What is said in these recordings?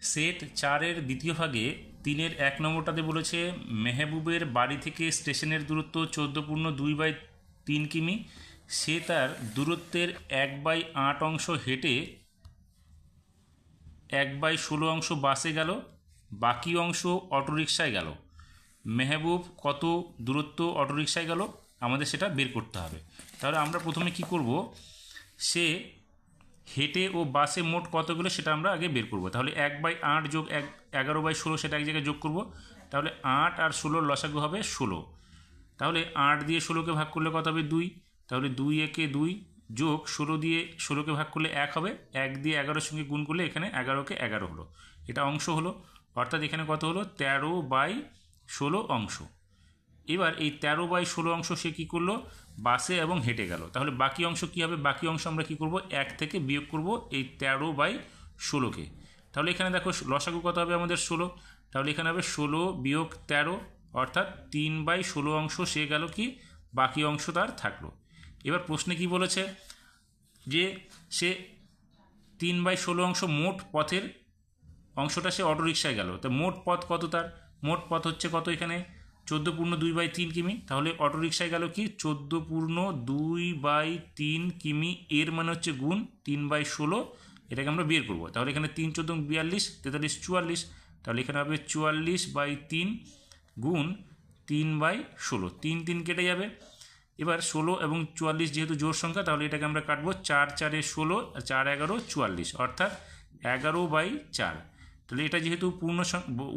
Set চারের দ্বিতীয় ভাগে তিনের এক নম্বরটাতে বলেছে, মেহবুবের বাড়ি থেকে স্টেশনের দূরত্ব চোদ্দ পূর্ণ দুই বাই তিন কিমি। সে তার দূরত্বের এক বাই আট অংশ হেঁটে এক বাই ষোলো অংশ বাসে গেল, বাকি অংশ অটোরিকশায় গেল। মেহবুব কত দূরত্ব অটোরিকশায় গেল? আমাদের সেটা বের করতে হবে। তাহলে আমরা প্রথমে কি করব? সে হেঁটে ও বাসে মোট কতগুলো সেটা আমরা আগে বের করব। তাহলে এক বাই আট যোগ এক, এগারো বাই ষোলো সেটা এক জায়গায় যোগ করব। তাহলে আট আর ষোলোর লসাগু হবে ষোলো। তাহলে আট দিয়ে ষোলোকে ভাগ করলে কত হবে? দুই। তাহলে দুই একে দুই যোগ ষোলো দিয়ে ষোলোকে ভাগ করলে এক হবে। এক দিয়ে এগারোর সঙ্গে গুণ করলে এখানে এগারোকে এগারো হলো। এটা অংশ হলো। অর্থাৎ এখানে কত হলো? তেরো বাই ষোলো অংশ। এবার এই তেরো বাই ষোলো অংশ সে কী করল? বাসে এবং হেঁটে গেল। তাহলে বাকি অংশ কী হবে? বাকি অংশ আমরা কী করব? এক থেকে বিয়োগ করব এই তেরো বাই ষোলোকে তাহলে এখানে দেখো লসাগু কত হবে আমাদের ষোলো? তাহলে এখানে হবে ষোলো বিয়োগ তেরো, অর্থাৎ তিন বাই ষোলো অংশ সে গেল কি? বাকি অংশ তার থাকল। এবার প্রশ্নে কি বলেছে? যে সে তিন বাই ষোলো অংশ মোট পথের অংশটা সে অটোরিকশায় গেল। তো মোট পথ কত তার? মোট পথ হচ্ছে কত এখানে? চোদ্দ পূর্ণ দুই বাই তিন কিমি। তাহলে অটোরিকশায় গেল কি? চোদ্দ পূর্ণ দুই বাই তিন কিমি এর মানে হচ্ছে গুণ তিন বাই ষোলো। এটাকে আমরা বের করব। তাহলে এখানে তিন চোদ্দ বিয়াল্লিশ, তেতাল্লিশ, চুয়াল্লিশ। তাহলে এখানে হবে চুয়াল্লিশ বাই তিন গুণ তিন বাই ষোলো। তিন তিন কেটে যাবে। এবার ষোলো এবং চুয়াল্লিশ যেহেতু জোর সংখ্যা, তাহলে এটাকে আমরা কাটবো চার চারে ষোলো, আর চার এগারো, চুয়াল্লিশ। অর্থাৎ এগারো বাই চার। তাহলে এটা যেহেতু পূর্ণ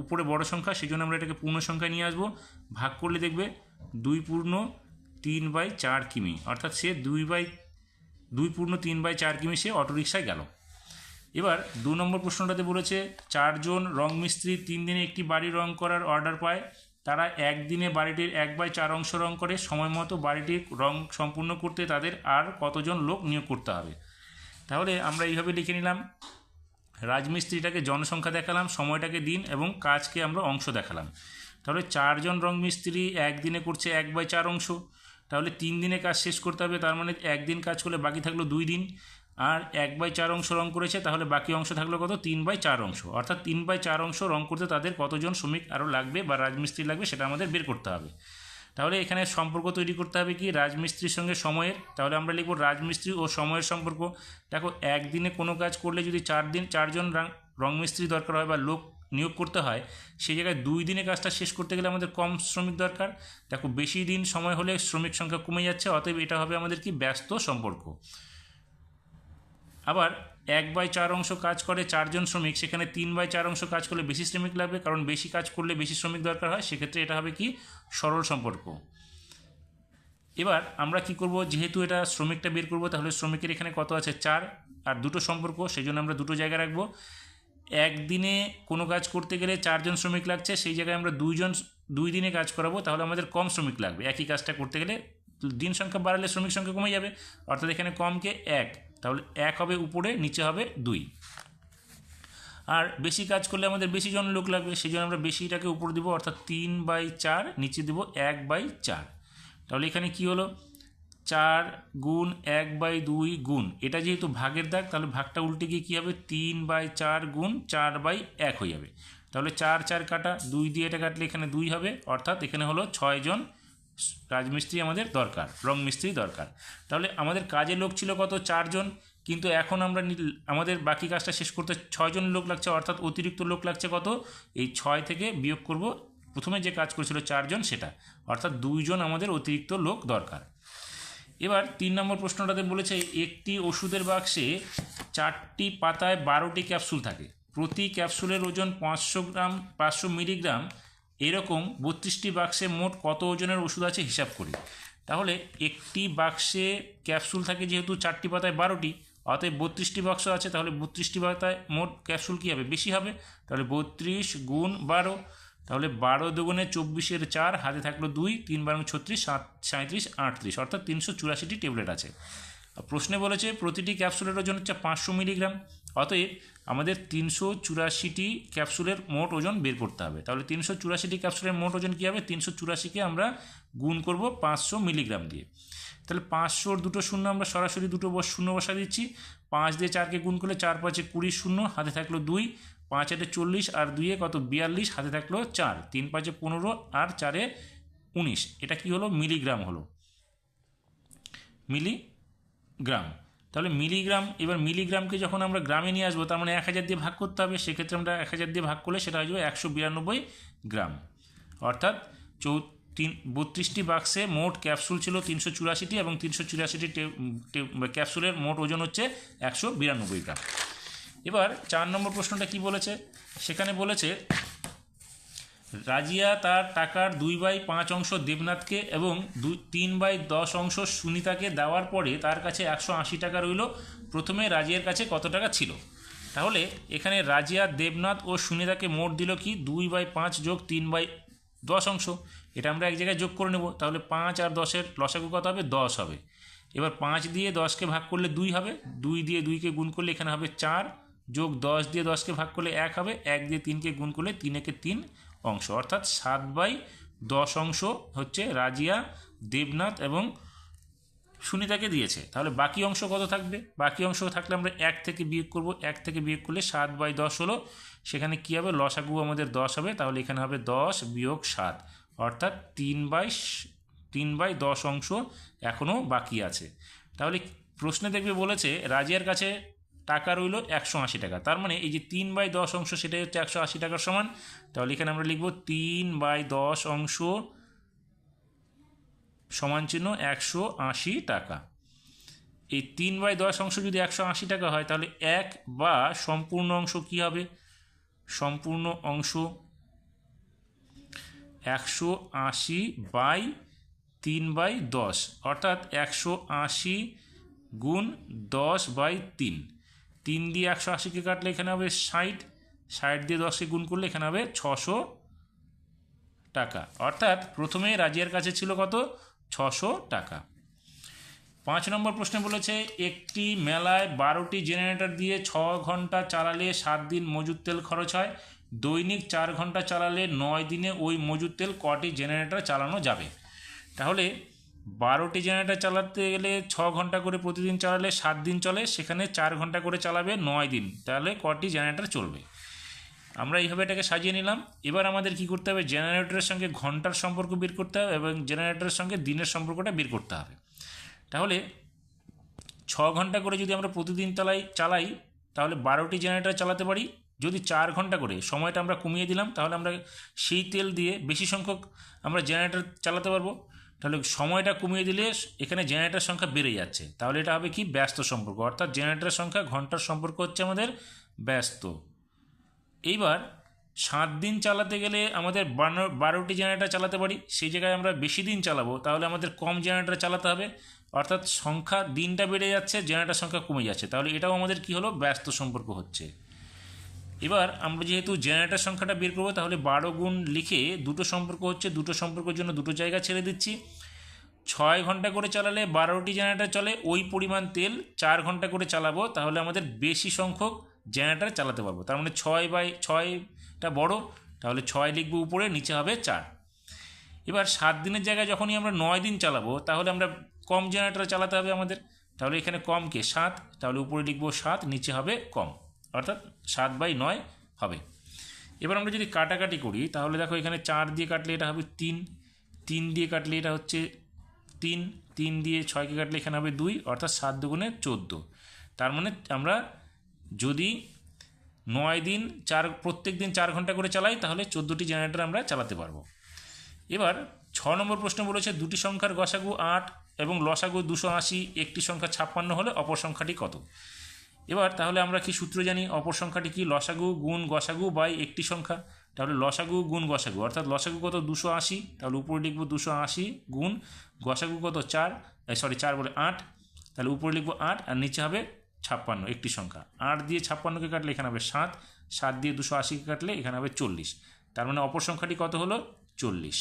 উপরে বড় সংখ্যা সেই জন্য আমরা এটাকে পূর্ণ সংখ্যায় নিয়ে আসব। ভাগ করলে দেখবে দুই পূর্ণ তিন বাই চার কিমি, অর্থাৎ সে দুই বাই, দুই পূর্ণ তিন বাই চার কিমি সে অটোরিকশায় গেল। এবার দু নম্বর প্রশ্নটাতে বলেছে, চারজন রং মিস্ত্রি তিন দিনে একটি বাড়ি রং করার অর্ডার পায়। তারা একদিনে বাড়িটির এক বাই চার অংশ রং করে, সময় মতো বাড়িটির রং সম্পূর্ণ করতে তাদের আর কতজন লোক নিয়োগ করতে হবে? তাহলে আমরা এইভাবে লিখে নিলাম রাজমিস্ত্রিটাকে জনসংখ্যা দেখালাম, সময়টাকে দিন এবং কাজকে আমরা অংশ দেখালাম। তাহলে চারজন রং মিস্ত্রি একদিনে করছে এক বাই চার অংশ। তাহলে তিন দিনে কাজ শেষ করতে হবে, তার মানে একদিন কাজ করলে বাকি থাকল দুই দিন। আর এক বাই চার অংশ রং করেছে, তাহলে বাকি অংশ থাকল কত? তিন বাই চার অংশ। অর্থাৎ তিন বাই চার অংশ রং করতে তাদের কতজন শ্রমিক আরও লাগবে বা রাজমিস্ত্রি লাগবে সেটা আমাদের বের করতে হবে। তাহলে এখানে সম্পর্ক তৈরি করতে হবে কি? রাজমিস্ত্রির সঙ্গে সময়ের। তাহলে আমরা লিখব রাজমিস্ত্রি ও সময়ের সম্পর্ক। দেখো, একদিনে কোনো কাজ করলে যদি চার দিন, চারজন রংমিস্ত্রি দরকার হয় বা লোক নিয়োগ করতে হয়, সেই জায়গায় দুই দিনে কাজটা শেষ করতে গেলে আমাদের কম শ্রমিক দরকার। দেখো, বেশি দিন সময় হলে শ্রমিক সংখ্যা কমে যাচ্ছে, অতএব এটা হবে আমাদের কি? ব্যস্ত সম্পর্ক। আবার এক বাই চার অংশ কাজ করে চারজন শ্রমিক, সেখানে তিন বাই চার অংশ কাজ করলে বেশি শ্রমিক লাগবে, কারণ বেশি কাজ করলে বেশি শ্রমিক দরকার হয়, সেক্ষেত্রে এটা হবে কি? সরল সম্পর্ক। এবার আমরা কি করব? যেহেতু এটা শ্রমিকটা বের করব, তাহলে শ্রমিকের এখানে কত আছে? চার আর দুটো সম্পর্ক সেই জন্য আমরা দুটো জায়গায় রাখব। একদিনে কোনো কাজ করতে গেলে চারজন শ্রমিক লাগছে, সেই জায়গায় আমরা দুইজন, দুই দিনে কাজ করাবো, তাহলে আমাদের কম শ্রমিক লাগবে। একই কাজটা করতে গেলে দিন সংখ্যা বাড়ালে শ্রমিক সংখ্যা কমে যাবে, অর্থাৎ এখানে কমকে এক। তাহলে এক হবে উপরে, নিচে হবে দুই। আর বেশি কাজ করলে আমাদের বেশি জন লোক লাগবে, সেই জন্য আমরা বেশিটাকে উপর দিব, অর্থাৎ তিন বাই চার, নিচে দেবো এক বাই চার। তাহলে এখানে কি হলো? চার গুণ এক বাই দুই গুণ, এটা যেহেতু ভাগের দাগ, তাহলে ভাগটা উল্টে গিয়ে কী হবে? তিন বাই চার গুণ চার বাই এক হয়ে যাবে। তাহলে চার চার কাটা, দুই দিয়ে এটা কাটলে এখানে দুই হবে, অর্থাৎ এখানে হলো ছয়জন রাজমিস্ত্রি আমাদের দরকার রং মিস্ত্রি দরকার। তাহলে আমাদের কাজে লোক ছিল কত? চারজন। কিন্তু এখন আমরা আমাদের বাকি কাজটা শেষ করতে ছয়জন লোক লাগছে, অর্থাৎ অতিরিক্ত লোক লাগছে কত? এই ছয় থেকে বিয়োগ করব। প্রথমে যে কাজ করেছিল চারজন, সেটা। অর্থাৎ দুইজন আমাদের অতিরিক্ত লোক দরকার। এবার তিন নম্বর প্রশ্নটাতে বলেছে, একটি ওষুধের বাক্সে চারটি পাতায় বারোটি ক্যাপসুল থাকে। প্রতি ক্যাপসুলের ওজন পাঁচশো গ্রাম, পাঁচশো মিলিগ্রাম। এরকম বত্রিশটি বাক্সে মোট কত ওজনের ওষুধ আছে হিসাব করি। তাহলে একটি বাক্সে ক্যাপসুল থাকে যেহেতু চারটি পাতায় বারোটি, অতএব বত্রিশটি বাক্স আছে, তাহলে বত্রিশটি পাতায় মোট ক্যাপসুল কী হবে? বেশি হবে। তাহলে বত্রিশ গুণ বারো, তাহলে বারো দুগুণে চব্বিশের চার, হাতে থাকল দুই, তিন বারো ছত্রিশ, সাত সাঁত্রিশ আটত্রিশ, অর্থাৎ তিনশো চুরাশিটি ট্যাবলেট আছে। প্রশ্নে বলেছে প্রতিটি ক্যাপসুলের ওজন হচ্ছে পাঁচশো মিলিগ্রাম। অতএব আমাদের তিনশো চুরাশিটি ক্যাপসুলের মোট ওজন বের করতে হবে। তাহলে তিনশো চুরাশিটি ক্যাপসুলের মোট ওজন কী হবে? তিনশো চুরাশিকে আমরা গুণ করব পাঁচশো মিলিগ্রাম দিয়ে। তাহলে পাঁচশোর দুটো শূন্য আমরা সরাসরি দুটো শূন্য বসা দিচ্ছি। পাঁচ দিয়ে চারকে গুণ করলে চার, পাঁচে কুড়ি শূন্য, হাতে থাকল দুই। পাঁচ আটে চল্লিশ, আর দুইয়ে কত? বিয়াল্লিশ, হাতে থাকল চার। তিন, পাঁচে পনেরো, আর চারে উনিশ। এটা কি হলো? মিলিগ্রাম হলো। মিলিগ্রাম তাহলে মিলিগ্রাম, এবার মিলিগ্রামকে যখন আমরা গ্রামে নিয়ে আসব, তার মানে এক হাজার দিয়ে ভাগ করতে হবে, সেক্ষেত্রে আমরা এক হাজার দিয়ে ভাগ করলে সেটা হয়ে যাবে একশো বিরানব্বই গ্রাম। অর্থাৎ চৌ, তিন, বত্রিশটি বাক্সে মোট ক্যাপসুল ছিল তিনশো চুরাশিটি এবং তিনশো চুরাশিটি ক্যাপসুলের মোট ওজন হচ্ছে একশো বিরানব্বই গ্রাম। এবার চার নম্বর প্রশ্নটা কি বলেছে? সেখানে বলেছে রাজিয়া তার টাকার দুই বাই পাঁচ অংশ দেবনাথকে এবং দুই তিন বাই দশ অংশ সুনিতাকে দেওয়ার পরে তার কাছে একশো আশি টাকা রইল। প্রথমে রাজিয়ার কাছে কত টাকা ছিল? তাহলে এখানে রাজিয়া, দেবনাথ ও সুনিতাকে মোট দিল কি? দুই বাই পাঁচ যোগ তিন বাই দশ অংশ। এটা আমরা এক জায়গায় যোগ করে নেব। তাহলে পাঁচ আর দশের লসাগু কত হবে? দশ হবে। এবার পাঁচ দিয়ে দশকে ভাগ করলে দুই হবে। দুই দিয়ে দুইকে গুণ করলে এখানে হবে চার। যোগ দশ দিয়ে দশকে ভাগ করলে এক হবে। এক দিয়ে তিনকে গুণ করলে তিন একে তিন। অংশ। অর্থাৎ সাত বাই দশ অংশ হচ্ছে রাজিয়া, দেবনাথ এবং সুনিতাকে দিয়েছে। তাহলে বাকি অংশ কত থাকবে? বাকি অংশ থাকলে আমরা এক থেকে বিয়োগ করব। এক থেকে বিয়োগ করলে সাত বাই দশ হলো। সেখানে কী হবে? লসাগু আমাদের দশ হবে। তাহলে এখানে হবে দশ বিয়োগ সাত। অর্থাৎ তিন বাই তিন বাই দশ অংশ এখনও বাকি আছে। তাহলে প্রশ্নে দেখবে বলেছে, রাজিয়ার কাছে টাকা রইল একশো আশি টাকা। তার মানে এই যে তিন বাই দশ অংশ সেটাই হচ্ছে একশো আশি টাকার সমান। তাহলে এখানে আমরা লিখব তিন বাই দশ অংশ সমান চিহ্ন একশো আশি টাকা। এই তিন বাই দশ অংশ যদি একশো আশি টাকা হয়, তাহলে এক বা সম্পূর্ণ অংশ কি হবে? সম্পূর্ণ অংশ একশো আশি বাই তিন বাই দশ। অর্থাৎ একশো আশি গুণ দশ বাই তিন। তিন দিয়ে একশো আশিকে কাটলে এখানে হবে ষাট ষাট দিয়ে দশকে গুণ করলে এখানে হবে ছশো টাকা। অর্থাৎ প্রথমে রাজিয়ার কাছে ছিল কত? ছশো টাকা। পাঁচ নম্বর প্রশ্নে বলেছে, একটি মেলায় বারোটি জেনারেটর দিয়ে ছ ঘণ্টা চালালে সাত দিন মজুদ তেল খরচ হয়। দৈনিক চার ঘণ্টা চালালে নয় দিনে ওই মজুদ তেল কটি জেনারেটর চালানো যাবে? তাহলে বারোটি জেনারেটর চালাতে গেলে ছ ঘণ্টা করে প্রতিদিন চালালে সাত দিন চলে, সেখানে চার ঘণ্টা করে চালাবে নয় দিন। তাহলে কটি জেনারেটর চলবে? আমরা এইভাবে এটাকে সাজিয়ে নিলাম। এবার আমাদের কি করতে হবে? জেনারেটরের সঙ্গে ঘণ্টার সম্পর্ক বের করতে হবে এবং জেনারেটরের সঙ্গে দিনের সম্পর্কটা বের করতে হবে। তাহলে ছ ঘণ্টা করে যদি আমরা প্রতিদিন চালাই চালাই, তাহলে বারোটি জেনারেটর চালাতে পারি। যদি চার ঘণ্টা করে, সময়টা আমরা কমিয়ে দিলাম, তাহলে আমরা সেই তেল দিয়ে বেশি সংখ্যক আমরা জেনারেটর চালাতে পারব। তাহলে সময়টা কমিয়ে দিলে এখানে জেনারেটর সংখ্যা বেড়ে যাচ্ছে। তাহলে এটা হবে কি? ব্যস্ত সম্পর্ক। অর্থাৎ জেনারেটরের সংখ্যা ঘণ্টার সম্পর্ক হচ্ছে আমাদের ব্যস্ত। এইবার সাত দিন চালাতে গেলে আমাদের বারো বারোটি জেনারেটর চালাতে পারি। সেই জায়গায় আমরা বেশি দিন চালাবো, তাহলে আমাদের কম জেনারেটর চালাতে হবে। অর্থাৎ সংখ্যা দিনটা বেড়ে যাচ্ছে জেনারেটর সংখ্যা কমে যাচ্ছে। তাহলে এটাও আমাদের কি হলো? ব্যস্ত সম্পর্ক হচ্ছে। এবার আমরা যেহেতু জেনারেটর সংখ্যাটা বের করব, তাহলে বারো গুণ লিখে দুটো সম্পর্ক হচ্ছে, দুটো সম্পর্কের জন্য দুটো জায়গা ছেড়ে দিচ্ছি। ছয় ঘণ্টা করে চালালে বারোটি জেনারেটর চলে, ওই পরিমাণ তেল চার ঘণ্টা করে চালাবো, তাহলে আমাদের বেশি সংখ্যক জেনারেটর চালাতে পারব। তার মানে ছয় বাই ছয়টা বড়, তাহলে ছয় লিখব উপরে, নিচে হবে চার। এবার সাত দিনের জায়গায় যখনই আমরা নয় দিন চালাবো, তাহলে আমরা কম জেনারেটর চালাতে হবে আমাদের। তাহলে এখানে কমকে সাত, তাহলে উপরে লিখব সাত, নিচে হবে কম। অর্থাৎ সাত বাই নয় হবে। এবার আমরা যদি কাটাকাটি করি, তাহলে দেখো এখানে চার দিয়ে কাটলে এটা হবে তিন তিন দিয়ে কাটলে এটা হচ্ছে তিন তিন দিয়ে ছয়কে কাটলে এখানে হবে দুই, অর্থাৎ সাত দুগুণে চোদ্দ। তার মানে আমরা যদি নয় দিন চার, প্রত্যেক দিন চার ঘণ্টা করে চালাই, তাহলে চোদ্দোটি জেনারেটর আমরা চালাতে পারব। এবার ছ নম্বর প্রশ্ন বলেছে, দুটি সংখ্যার গসাগু আট এবং লসাগু দুশো আশি, একটি সংখ্যা ছাপ্পান্ন হলে অপর সংখ্যাটি কত? এবার তাহলে আমরা কি সূত্র জানি? অপর সংখ্যাটি কি? লসাগু গুণ গসাগু বাই একটি সংখ্যা। তাহলে লসাগু গুণ গসাগু, অর্থাৎ লসাগু কত? দুশো আশি। তাহলে উপরে লিখব দুশো আশি গুণ, গসাগু কত? চার সরি চার বলে আট। তাহলে উপরে লিখব আট আর নিচে হবে ছাপ্পান্ন, একটি সংখ্যা। আট দিয়ে ছাপ্পান্নকে কাটলে এখানে হবে সাত সাত দিয়ে দুশো আশিকে কাটলে এখানে হবে চল্লিশ। তার মানে অপর সংখ্যাটি কত হলো? চল্লিশ।